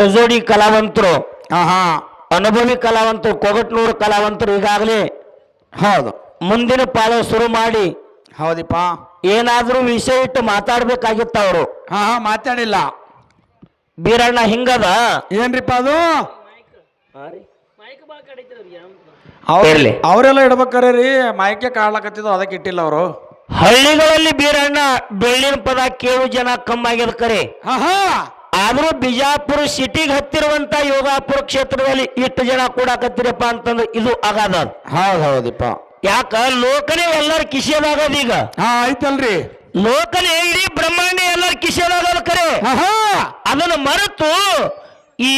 ರಜೋಡಿ ಕಲಾವಂತರು ಆಹಾ. ಅನುಭವಿ ಕಲಾವಂತರು ಕೊಗಟ್ನೂರು ಕಲಾವಂತರು ಈಗಾಗಲೇ ಹೌದು. ಮುಂದಿನ ಪಾಳೆ ಶುರು ಮಾಡಿ ಹೌದಿಪ್ಪ. ಏನಾದರೂ ವಿಷಯ ಇಟ್ಟು ಮಾತಾಡ್ಬೇಕಾಗಿತ್ತ ಅವರು. ಹಾ ಹಾ ಮಾತಾಡಿಲ್ಲ. ಬೀರಣ್ಣ ಹಿಂಗದ? ಏನ್ರಿಪ್ಪ ಅದು? ಇರ್ಲಿ. ಅವರೆಲ್ಲ ಇಡ್ಬೇಕಾರೆ ರೀ ಮೈಕೆ ಕಾಡ್ಲಕತ್ತಿದ್ರು ಅದಕ್ಕೆ ಇಟ್ಟಿಲ್ಲ ಅವರು. ಹಳ್ಳಿಗಳಲ್ಲಿ ಬೀರಣ್ಣ ಬೆಳ್ಳಿನ ಪದ ಕೇಳು ಜನ ಕಮ್ಮಾಗ್ಯದ ಕರೆ ಹಾ ಹಾ ಆದ್ರೂ ಬಿಜಾಪುರ ಸಿಟಿಗೆ ಹತ್ತಿರುವಂತ ಯೋಗಾಪುರ ಕ್ಷೇತ್ರದಲ್ಲಿ ಇಷ್ಟು ಜನ ಕೂಡಾಕತ್ತೀರಪ್ಪ ಅಂತಂದ್ರೆ ಇದು ಆಗದ ಹೌದು ಹೌದಪ್ಪ ಯಾಕ? ಲೋಕನೇ ಎಲ್ಲರ ಕಿಶೆದಾಗದ ಈಗ. ಹಾ ಆಯ್ತಲ್ರಿ. ಲೋಕನೇ ಇಡೀ ಬ್ರಹ್ಮಾಂಡ ಎಲ್ಲರ ಕಿಶೆದಾಗದ ಕರೆ. ಹಾ ಹಾ ಅದನ್ನು ಮರೆತು ಈ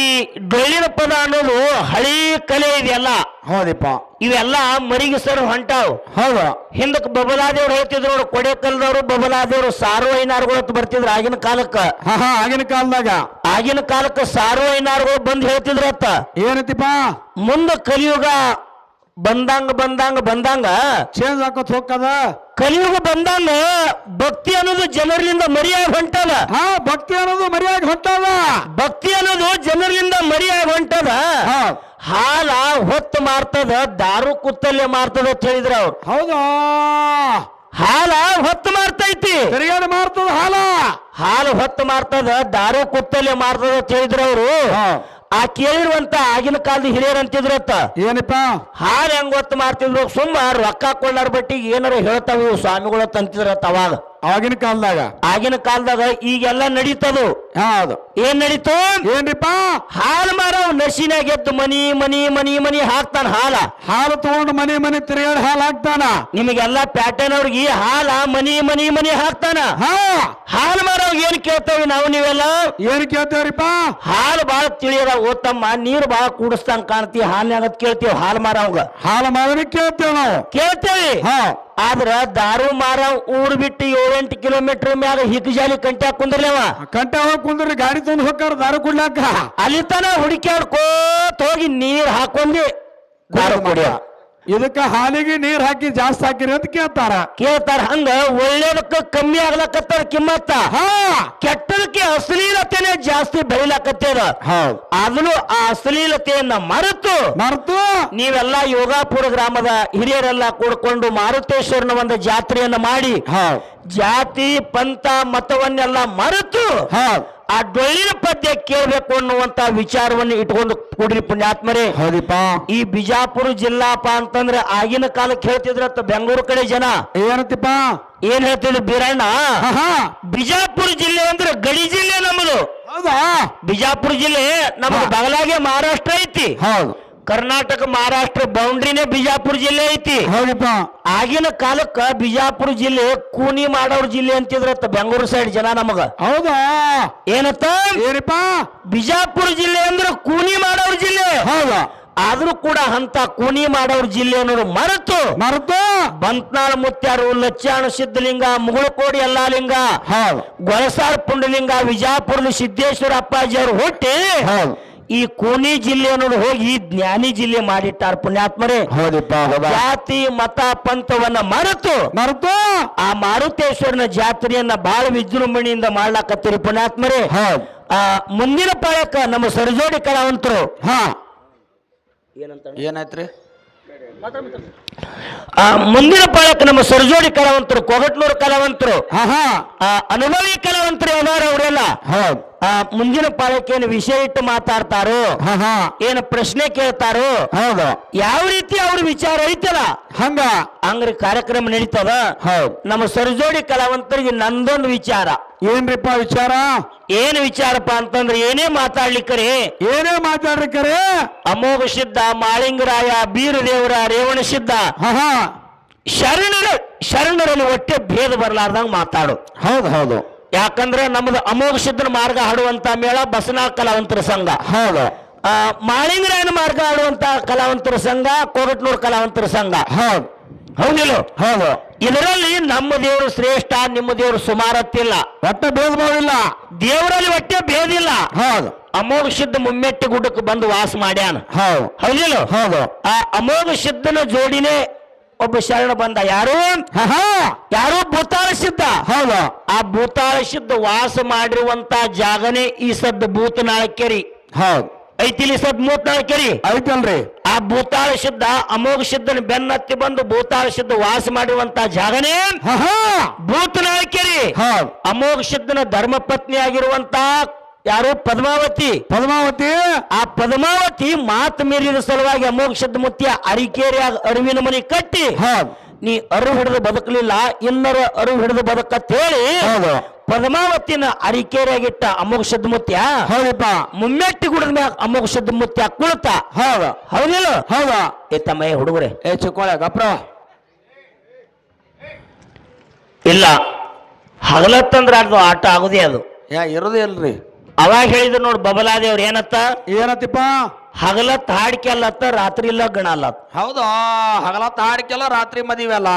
ಡೊಳ್ಳಿನ ಪದ ಅನ್ನೋದು ಹಳಿ ಕಲೆ ಇದೆಲ್ಲ ಹೌದಿಪ್ಪ. ಇವೆಲ್ಲ ಮರಿಗೆ ಸರ್ ಹೊಂಟಾವ್. ಹೌದ. ಹಿಂದಕ್ಕೆ ಬಬಲಾದೇವ್ರು ಹೇಳ್ತಿದ್ರು ನೋಡು ಕೊಡೆಕಲ್ದವ್ರು ಬಬಲಾದೇವ್ರು ಸಾರು ಐನಾರ್ಗಳು ಅಂತ ಬರ್ತಿದ್ರು ಆಗಿನ ಕಾಲಕ್ಕ. ಹಾ ಹಾ ಆಗಿನ ಕಾಲದಾಗ. ಆಗಿನ ಕಾಲಕ್ಕೆ ಸಾರು ಬಂದು ಹೇಳ್ತಿದ್ರು ಹೇಳ್ತಿದ್ರತ್ತ ಏನತಿಪ್ಪ? ಮುಂದೆ ಕಲಿಯುಗ ಬಂದಂಗ ಬಂದಂಗ ಬಂದಂಗ. ಚೇಂಜ್ ಹಾಕೋತ್ ಹೋಗ್ತದ ಕಲಿಯುಗ ಬಂದಂಗ ಭಕ್ತಿ ಅನ್ನೋದು ಜನರಿಂದ ಮರಿಯಾಗಿ ಹೊಂಟದ. ಹಾ ಭಕ್ತಿ ಅನ್ನೋದು ಮರಿಯಾಗಿ ಹೊಂಟದ. ಭಕ್ತಿ ಅನ್ನೋದು ಜನರಿಂದ ಮರಿಯಾಗಿ ಹೊಂಟದ. ಹಾಲ ಹೊತ್ತು ಮಾರ್ತದ ದಾರು ಕುತ್ತಲ್ಲೇ ಮಾರ್ತದ ಅಂತ ಹೇಳಿದ್ರ ಅವ್ರು. ಹೌದಾ? ಹಾಲ ಹೊತ್ತು ಮಾರ್ತೈತಿ. ಸರಿಯಾದ ಮಾರ್ತದ ಹಾಲ? ಹಾಲು ಹೊತ್ತು ಮಾರ್ತದ ದಾರು ಕುತ್ತಲ್ಲೇ ಮಾರ್ತದ ಅಂತ ಹೇಳಿದ್ರ ಅವರು. ಆ ಕೇಳಿರುವಂತ ಆಗಿನ ಕಾಲದ ಹಿರಿಯರ್ ಅಂತಿದ್ರತ್ತ. ಏನಪ್ಪ? ಹಾಲು ಹೆಂಗ್ ಹೊತ್ತು ಮಾರ್ತಿದ್ರು? ಸುಮ್ಮ ರೊಕ್ಕ ಕೊಳ್ಳಾರ ಬಟ್ಟಿಗೆ ಏನಾರ ಹೇಳ್ತಾವ ಸ್ವಾಮಿಗಳು ತಂತಿದ್ರ ಅಂತಿದ್ರತ್ತ ಅವಾಗ. ಆಗಿನ ಕಾಲದಾಗ. ಆಗಿನ ಕಾಲದಾಗ ಈಗೆಲ್ಲ ನಡೀತದು. ಹೌದು ಏನ್ ನಡೀತು? ಏನ್ರಿಪ್ಪ? ಹಾಲು ಮಾರವ್ ನಶಿನಾಗ ಎದ್ದು ಮನಿ ಮನಿ ಮನಿ ಮನಿ ಹಾಕ್ತಾನ ಹಾಲ. ಹಾಲು ತಗೊಂಡು ಮನೆ ಮನೆ ತಿರುಗಾಡಿ ಹಾಲು ಹಾಕ್ತಾನ. ನಿಮಗೆಲ್ಲ ಪ್ಯಾಟರ್ನ್ ಅವ್ರಿಗೆ ಹಾಲ ಮನಿ ಮನಿ ಮನಿ ಹಾಕ್ತಾನ. ಹಾ. ಹಾಲು ಮಾರವ್ ಏನ್ ಕೇಳ್ತೇವೆ ನಾವು ನೀವೆಲ್ಲ? ಏನ್ ಕೇಳ್ತೇವ್ರಿಪ್ಪ? ಹಾಲು ಬಾಳ ತಿಳಿಯದ ಓತಮ್ಮ ನೀರು ಬಾಳ ಕೂಡಿಸ್ತಾನ ಕಾಣ್ತಿ ಹಾಲ್ನಾಗ ಕೇಳ್ತೀವಿ ಹಾಲು ಮಾರವಂಗ ಹಾಲು ಮಾರವನಿಗೆ ಕೇಳ್ತೇವ್ ನಾವು. ಕೇಳ್ತೇವಿ. ಹಾ. ಆದ್ರ ದಾರು ಮಾರ ಊರ್ ಬಿಟ್ಟು ಏಳೆಂಟು ಕಿಲೋಮೀಟರ್ ಮ್ಯಾಗ ಹಿಗ್ಜಾಲಿ ಕಂಟ್ಯಾಗ ಕುಂದ್ರಲೇವ ಕಂಟೆ ಹೋಗಿ ಕುಂದ್ರಿ ಗಾಡಿ ತಂದು ಹೋಗ್ತಾರ ದಾರು ಕುಡ್ಲಾಕ. ಅಲ್ಲಿ ತನ ಹುಡುಕ್ಯಾಡ್ಕೋತ ಹೋಗಿ ನೀರ್ ಹಾಕೊಂಡಿ ದಾರು ಕುಡಿಯ ಇದಕ್ಕ ಹಾಲಿಗೆ ನೀರ್ ಹಾಕಿ ಜಾಸ್ತಿ ಹಾಕಿರಿ ಅಂತ ಕೇಳ್ತಾರ. ಕೇಳ್ತಾರ ಹಂಗ ಒಳ್ಳೇದಕ್ಕ ಕಮ್ಮಿ ಆಗ್ಲಕತ್ತಾರ ಕಿಮ್ಮತ್ತ. ಹಾ! ಕೆಟ್ಟದಕ್ಕೆ ಅಶ್ಲೀಲತೆನೆ ಜಾಸ್ತಿ ಬೆಳಿಲಕತ್ತದ. ಆದ್ರೂ ಆ ಅಶ್ಲೀಲತೆಯನ್ನ ಮರೆತು ಮರೆತು? ನೀವೆಲ್ಲ ಯೋಗಾಪುರ ಗ್ರಾಮದ ಹಿರಿಯರೆಲ್ಲ ಕೂಡ್ಕೊಂಡು ಮಾರುತೇಶ್ವರನ ಒಂದು ಜಾತ್ರೆಯನ್ನ ಮಾಡಿ ಜಾತಿ ಪಂಥ ಮತವನ್ನೆಲ್ಲ ಮರೆತು ಆ ಡೊಳ್ಳಿನ ಪದ್ಯ ಕೇಳಬೇಕು ಅನ್ನುವಂತ ವಿಚಾರವನ್ನು ಇಟ್ಕೊಂಡು ಕೂಡ್ರಿ ಪುಣ್ಯಾತ್ಮರೇ. ಹೌದಿಪ್ಪ. ಈ ಬಿಜಾಪುರ ಜಿಲ್ಲಾಪ ಅಂತಂದ್ರೆ ಆಗಿನ ಕಾಲಕ್ಕೆ ಹೇಳ್ತಿದ್ರ ಬೆಂಗಳೂರು ಕಡೆ ಜನ. ಏನಂತಪ್ಪ? ಏನ್ ಹೇಳ್ತಿದ್ರು ಬೀರಣ್ಣ? ಬಿಜಾಪುರ ಜಿಲ್ಲೆ ಅಂದ್ರೆ ಗಡಿ ಜಿಲ್ಲೆ ನಮ್ಮದು ಹೌದಾ? ಬಿಜಾಪುರ ಜಿಲ್ಲೆ ನಮ್ದು. ಬಗಲಾಗೆ ಮಹಾರಾಷ್ಟ್ರ ಐತಿ. ಹೌದು. ಕರ್ನಾಟಕ ಮಹಾರಾಷ್ಟ್ರ ಬೌಂಡ್ರಿನೇ ಬಿಜಾಪುರ ಜಿಲ್ಲೆ ಐತಿ. ಹೌದಿಪ್ಪ. ಆಗಿನ ಕಾಲಕ್ಕ ಬಿಜಾಪುರ ಜಿಲ್ಲೆ ಕೂನಿ ಮಾಡೋರ್ ಜಿಲ್ಲೆ ಅಂತಿದ್ರತ್ತ ಬೆಂಗಳೂರು ಸೈಡ್ ಜನ ನಮಗ. ಹೌದಾ? ಏನತ್ತ? ಏನಪ್ಪ? ಬಿಜಾಪುರ ಜಿಲ್ಲೆ ಅಂದ್ರೆ ಕೂನಿ ಮಾಡೋರ್ ಜಿಲ್ಲೆ. ಹೌದಾ? ಆದ್ರೂ ಕೂಡ ಅಂತ ಕೂನಿ ಮಾಡೋರ್ ಜಿಲ್ಲೆ ಅನ್ನೋದು ಮರೆತು. ಮರ್ತು? ಬಂತ್ನಾಳ್ ಮುತ್ಯಾರು ಲಚ್ಚಾಣ ಸಿದ್ಧಲಿಂಗ ಮುಗುಳಕೋಡಿ ಅಲ್ಲಾಲಿಂಗ ಹೌದು. ಗೊಳಸಾರ್ ಪುಂಡಲಿಂಗ ವಿಜಾಪುರದ ಸಿದ್ದೇಶ್ವರ ಅಪ್ಪಾಜಿ ಅವರು ಹುಟ್ಟಿ ಹೌದು. ಈ ಕೋಣಿ ಜಿಲ್ಲೆ ಅನ್ನೋದು ಹೋಗಿ ಜ್ಞಾನಿ ಜಿಲ್ಲೆ ಮಾಡಿಟ್ಟಾರ ಪುಣ್ಯಾತ್ಮರೇ. ಹೌದಪ್ಪ ಹೌದಾ? ಜಾತಿ ಮತ ಪಂಥವನ್ನ ಮರೆತು ಮರೆತು? ಆ ಮಾರುತೇಶ್ವರನ ಜಾತ್ರೆಯನ್ನ ಬಹಳ ವಿಜೃಂಭಣೆಯಿಂದ ಮಾಡ್ಲಾಕತ್ತೀರಿ ಪುಣ್ಯಾತ್ಮರೇ. ಹೌದು. ಆ ಮುಂದಿನ ಪಾಯಕ ನಮ್ಮ ಸರಜೋಡಿ ಕಲಾವಂತರು. ಹಾ. ಏನಂತ ಏನಾಯ್ತ್ರಿ? ಆ ಮುಂದಿನ ಪಾಳಕ ನಮ್ಮ ಸರ್ಜೋಡಿ ಕಲಾವಂತರು ಕೊಗಟ್ನೂರು ಕಲಾವಂತರು. ಹಾ ಹಾ. ಆ ಅನುಭವಿ ಕಲಾವಂತರು ಏನಾರ ಅವರೆಲ್ಲ? ಹೌದು. ಮುಂದಿನ ಪಾಳಕ್ಕೆ ಏನು ವಿಷಯ ಇಟ್ಟು ಮಾತಾಡ್ತಾರೋ? ಏನು ಪ್ರಶ್ನೆ ಕೇಳ್ತಾರೋ? ಹೌದು. ಯಾವ ರೀತಿ ಅವ್ರ ವಿಚಾರ ಐತಲ್ಲ? ಹಂಗ. ಹಂಗ್ರಿ ಕಾರ್ಯಕ್ರಮ ನಡೀತದ? ಹೌದು. ನಮ್ಮ ಸರಜೋಡಿ ಕಲಾವಂತರಿಗೆ ನಂದೊಂದು ವಿಚಾರ. ಏನ್ರಿಪ್ಪ ವಿಚಾರ? ಏನು ವಿಚಾರಪ್ಪ ಅಂತಂದ್ರೆ ಏನೇ ಮಾತಾಡ್ಲಿಕ್ಕರೆ ಏನೇ ಮಾತಾಡ್ರಿ ಕರೆ? ಅಮೋಘ ಸಿದ್ಧ ಮಾಳಿಂಗರಾಯ ಬೀರದೇವರ ರೇವಣ ಸಿದ್ಧ. ಶರಣರ ಶರಣರಲ್ಲಿ ಒಟ್ಟೆ ಭೇದ ಬರಲಾರ್ದಂಗ ಮಾತಾಡು. ಹೌದು ಹೌದು. ಯಾಕಂದ್ರೆ ನಮ್ದು ಅಮೋಘ ಸಿದ್ಧನ ಮಾರ್ಗ ಹಾಡುವಂತ ಮೇಳ ಬಸನ ಕಲಾವಂತರ ಸಂಘ. ಹೌದು. ಮಾಳಿಂಗರಾಯನ ಮಾರ್ಗ ಆಡುವಂತ ಕಲಾವಂತರ ಸಂಘ ಕೋರಟ್ನೂರ್ ಕಲಾವಂತರ ಸಂಘ. ಹೌದು. ಹೌದಿಲ್ಲ? ಹೌದು. ಇದರಲ್ಲಿ ನಮ್ಮ ದೇವರು ಶ್ರೇಷ್ಠ ನಿಮ್ಮ ದೇವರು ಸುಮಾರತ್ತಿಲ್ಲ. ಒಟ್ಟೆ ಭೇದ ಇಲ್ಲ. ದೇವರಲ್ಲಿ ಒಟ್ಟೆ ಭೇದಿಲ್ಲ ಹೌದು. ಅಮೋಘ ಸಿದ್ಧ ಮುಮ್ಮೆಟ್ಟಿ ಗುಡ್ಡಕ್ಕೆ ಬಂದು ವಾಸ ಮಾಡ್ಯಾನ. ಹೌದು. ಹೌದಿಲ್ಲ? ಹೌದು. ಆ ಅಮೋಘ ಸಿದ್ಧನ ಜೋಡಿನೇ ಒಬ್ಬ ಶರಣ ಬಂದ ಯಾರು? ಯಾರು? ಭೂತಾಳ ಸಿದ್ಧ ಹೌದು. ಆ ಭೂತಾಳ ಸಿದ್ಧ ವಾಸ ಮಾಡಿರುವಂತ ಜಾಗನೇ ಈ ಸದ್ ಭೂತನಾಳ ಕೆರಿ ಹೌದು. ಐತಿಲಿ ಸದ್ ಮೂತ್ನಾಳ ಕೆರಿ ಐತಲ್ರಿ. ಆ ಭೂತಾಳ ಸಿದ್ಧ ಅಮೋಘ ಸಿದ್ಧನ ಬೆನ್ನತ್ತಿ ಬಂದು ಭೂತಾಳ ಸಿದ್ಧ ವಾಸ ಮಾಡಿರುವಂತ ಜಾಗನೇ ಭೂತನಾಳ ಕೆರಿ ಹೌದ್. ಅಮೋಘ ಸಿದ್ಧನ ಧರ್ಮಪತ್ನಿ ಆಗಿರುವಂತ ಯಾರು? ಪದ್ಮಾವತಿ. ಪದ್ಮಾವತಿ? ಆ ಪದ್ಮಾವತಿ ಮಾತು ಮೀರಿದ ಸಲುವಾಗಿ ಅಮೋಕ್ಷದ ಮುತ್ತಿಯ ಅರಿಕೇರಿ ಅರಿವಿನ ಮನೆ ಕಟ್ಟಿ ನೀ ಅರು ಹಿಡಿದು ಬದುಕಲಿಲ್ಲ ಇನ್ನರ ಅರು ಹಿಡಿದು ಬದುಕತ್ತೇಳಿ ಹೌದು. ಪದ್ಮಾವತಿನ ಅರಿಕೇರಿಯಾಗಿಟ್ಟ ಅಮೋಘ ಸಿದ್ಧ ಮುತ್ಯ ಹೌದಪ್ಪ. ಮುಮ್ಮೆಟ್ಟಿ ಗುಡದ ಮ್ಯಾಗ ಅಮೋಘ ಸಿದ್ಧ ಮುತ್ಯ ಕುಳಿತ ಹೌದ. ಹೌದಿಲ್ಲ? ಹೌದ. ಏ ತಮ್ಮ ಹುಡುಗರೆ. ಏ ಚಿಕ್ಕೋಳೆ ಗಪ್ರ. ಇಲ್ಲ. ಹಗಲತ್ತಂದ್ರೆ ಅದು ಆಟ ಆಗುದೇ ಅದು. ಯಾ ಇರೋದೇ ಇಲ್ರಿ. ಅವಾಗ ಹೇಳಿದ್ರು ನೋಡು ಬಬಲಾದೇವ್ರ ಏನತ್ತ? ಏನತ್ತಿಪ್ಪ? ಹಗಲತ್ ಹಾಡಿಕೆ ಅಲ್ಲ ರಾತ್ರಿ ಲಗ್ನ ಅಲ್ಲತ್ತ ಹೌದು? ಹಾಡಿಕೆ ಅಲ್ಲ ರಾತ್ರಿ ಮದುವೆ ಅಲ್ಲ?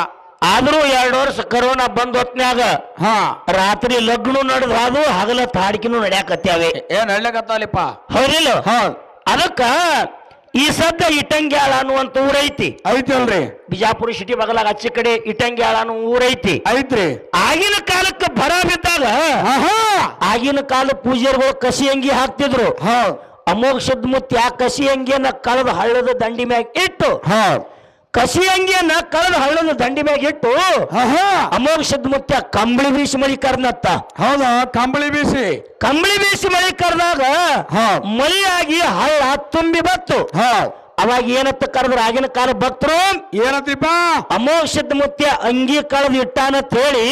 ಆದ್ರೂ ಎರಡು ವರ್ಷ ಕರೋನಾ ಬಂದ್ ಹೊತ್ನ್ಯಾಗ ಹಾ. ರಾತ್ರಿ ಲಗ್ನ ನಡೆದು ಅದು ಹಗಲತ್ ಹಾಡಿಕೆನು ನಡ್ಯಾಕತ್ಯಾವೆ. ಏನ್ ಹಳ್ಳಿಕತ್ತಾಲಿಪ್ಪ ಹೌದಿಲ್ಲ? ಹೌದ್. ಅದಕ್ಕ ಈ ಸದ್ದ ಇಟಂಗ್ಯಾಳ ಅನ್ನುವಂತ ಊರೈತಿ. ಐತಲ್ರಿ ಬಿಜಾಪುರ ಸಿಟಿ ಬಗಲಾಗ ಅಚ್ಚಿ ಕಡೆ ಇಟಂಗ್ಯಾಳ ಅನ್ನೋ ಊರೈತಿ. ಐತ್ರಿ. ಆಗಿನ ಕಾಲಕ್ಕೆ ಬರ ಬಿದ್ದಾಗ ಆಗಿನ ಕಾಲ ಪೂಜಾರಿಗಳು ಕಸಿ ಅಂಗಿ ಹಾಕ್ತಿದ್ರು. ಅಮೋಘ ಅಮೋಘ ಮುತ್ತಿ ಆ ಕಸಿ ಅಂಗಿಯನ್ನ ಕಳೆದ ಹಳ್ಳದ ದಂಡಿ ಮ್ಯಾಗ ಇಟ್ಟು ಹ. ಕಸಿ ಅಂಗಿಯನ್ನ ಕಳೆದ ಹಳ್ಳದ ದಂಡಿ ಮ್ಯಾಗ ಇಟ್ಟು ಅಮೋಘ ಅಮೋಘ ಮುತ್ತಿ ಆ ಕಂಬಳಿ ಬೀಸಿ ಮಳಿ ಕರ್ನತ್ತ ಹೌದ? ಕಂಬಳಿ ಬೀಸಿ. ಕಂಬಳಿ ಬೀಸಿ ಮಳಿ ಹ. ಹೌದ್ ಮಳಿಯಾಗಿ ಹಳ್ಳ ತುಂಬಿ ಬತ್ತು ಅವಾಗ ಏನತ್ತ ಕರೆದ್ರ ಆಗಿನ ಕಾಲ ಭಕ್ತರು? ಏನತ್ತಿಪ್ಪ ಅಮೋಷದ ಮುತ್ಯ ಅಂಗಿ ಕಳೆದು ಇಟ್ಟಾನಂತ ಹೇಳಿ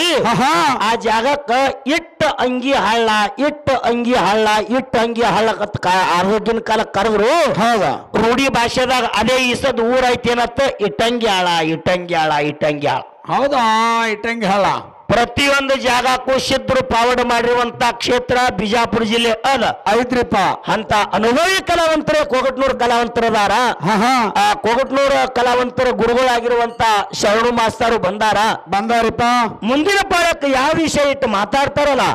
ಆ ಜಾಗಕ್ಕ ಇಟ್ಟ ಅಂಗಿ ಹಳ್ಳ ಇಟ್ಟ ಅಂಗಿ ಹಳ್ಳ ಇಟ್ಟ ಅಂಗಿ ಹಳ್ಳ ಆರೋಗ್ಯನ ಕಾಲ ಕರೆದ್ರು. ಹೌದ? ರೂಢಿ ಭಾಷೆದಾಗ ಅದೇ ಈಸದ್ ಊರೈತಿ ಏನತ್ತ? ಇಟ್ಟಂಗಿ ಹಾಳ ಇಟ್ಟಂಗಿ ಹಾಳ ಇಟ್ಟಂಗಿ ಹಾಳ ಹೌದಾ? ಇಟ್ಟಂಗಿ ಹೇಳ ಪ್ರತಿಯೊಂದು ಜಾಗಕ್ಕೂ ಸಿದ್ಧರು ಪಾವಡ ಮಾಡಿರುವಂತ ಕ್ಷೇತ್ರ ಬಿಜಾಪುರ ಜಿಲ್ಲೆ ಅದ. ಐತ್ರಿಪ್ಪ ಅಂತ ಅನುಭವಿ ಕಲಾವಂತರೇ ಕೋಗಟ್ನೂರ್ ಕಲಾವಂತರದಾರ. ಹಾ ಹಾ. ಆ ಕೋಗಟ್ನೂರ ಕಲಾವಂತರ ಗುರುಗಳಾಗಿರುವಂತ ಶರಣು ಮಾಸ್ತರು ಬಂದಾರ. ಬಂದಾರಪ್ಪ. ಮುಂದಿನ ಪಾಳಕ್ಕೆ ಯಾವ ವಿಷಯ ಇಟ್ಟು ಮಾತಾಡ್ತಾರಲ್ಲ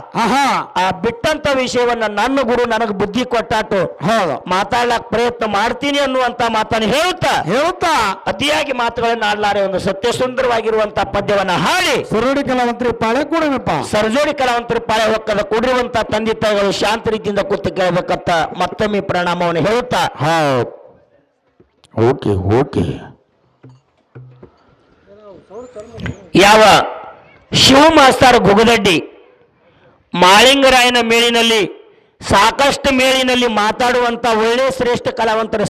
ಆ ಬಿಟ್ಟಂತ ವಿಷಯವನ್ನ ನನ್ನ ಗುರು ನನಗೆ ಬುದ್ಧಿ ಕೊಟ್ಟಾಟು. ಮಾತಾಡ್ಲಕ್ ಪ್ರಯತ್ನ ಮಾಡ್ತೀನಿ ಅನ್ನುವಂತ ಮಾತನ್ನು ಹೇಳುತ್ತಾ? ಹೇಳುತ್ತಾ? ಅತಿಯಾಗಿ ಮಾತುಗಳನ್ನ ಆಡ್ಲಾರೆ ಒಂದು ಸತ್ಯ ಸುಂದರವಾಗಿರುವಂತ ಪದ್ಯವನ್ನ ಹಾಡಿ. ಸುರುಡಿ ಕಲಾವಂತ್ರಿ ಪಾಳೆ ಸರ್ಜೋಡಿ ಕಲಾವಂತರ ಪಾಳೆ ಹೊಕ್ಕದ ಕೊಡಿರುವಂತ ತಂದೆ ತಾಯಿಗಳು ಶಾಂತ ರೀತಿಯಿಂದ ಕೂತು ಕೇಳಬೇಕಂತ ಮತ್ತೊಮ್ಮೆ ಪ್ರಣಾಮವನ್ನು ಹೇಳುತ್ತಾ. ಹಾ ಓಕೆ ಓಕೆ. ಯಾವ ಶಿವಮಾಸ್ತಾರ ಗುಗದಡ್ಡಿ ಮಾಳಿಂಗರಾಯನ ಮೇಳಿನಲ್ಲಿ ಸಾಕಷ್ಟು ಮೇಳಿನಲ್ಲಿ ಮಾತಾಡುವಂತ ಒಳ್ಳೆ ಶ್ರೇಷ್ಠ ಕಲಾವಂತರ